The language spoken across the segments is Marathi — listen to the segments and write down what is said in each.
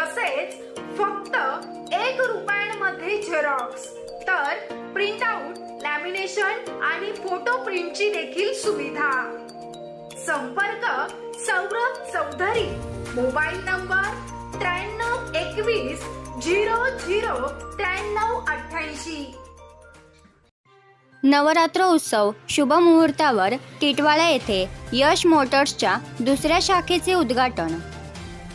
तसेच फक्त एक रुपयांमध्ये झेरॉक्स तर प्रिंट आउट लॅमिनेशन आणि फोटो प्रिंटची देखील सुविधा. संपर्क सौरभ चौधरी. मोबाईल नंबर त्र्याण्णव एकवीस झिरो झिरो त्र्याण्णव अठ्ठ्याऐंशी. नवरात्र उत्सव शुभ मुहूर्तावर टिटवाळा येथे यश मोटर्सच्या दुसऱ्या शाखेचे उद्घाटन.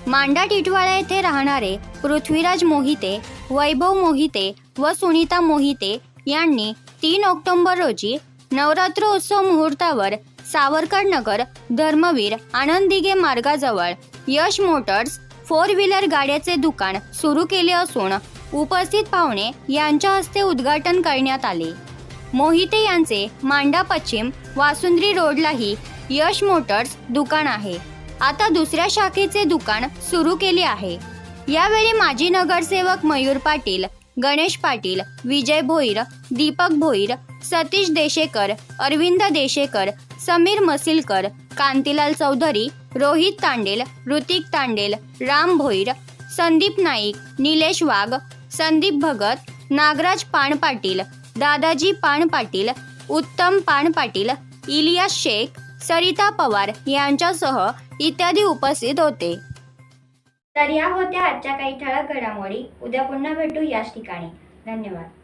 मांडा टिटवाळा येथे राहणारे पृथ्वीराज मोहिते वैभव मोहिते व सुनीता मोहिते यांनी तीन ऑक्टोबर रोजी नवरात्र उत्सव मुहूर्तावर सावरकर नगर धर्मवीर आनंदिगे मार्गाजवळ यश मोटर्स फोर व्हीलर गाड्याचे दुकान सुरू केले असून उपस्थित पाहुणे यांच्या हस्ते उद्घाटन करण्यात आले. मोहिते यांचे मांडा पश्चिम वासुंद्री रोडलाही यश मोटर्स दुकान आहे. आता दुसऱ्या शाखेचे दुकान सुरू केले आहे. यावेळी माजी नगरसेवक मयूर पाटील गणेश पाटील विजय भोईर दीपक भोईर सतीश देशेकर अरविंद देशेकर समीर मसिलकर कांतीलाल चौधरी रोहित तांडेल ऋतिक तांडेल राम भोईर संदीप नाईक निलेश वाघ संदीप भगत नागराज पाण पाटील दादाजी पाण पाटील उत्तम पाण पाटील इलियास शेख सरिता पवार यांच्यासह इत्यादी उपस्थित होते. तर या होत्या आजच्या काही ठळक घडामोडी. उद्या पुन्हा भेटू याच ठिकाणी. धन्यवाद.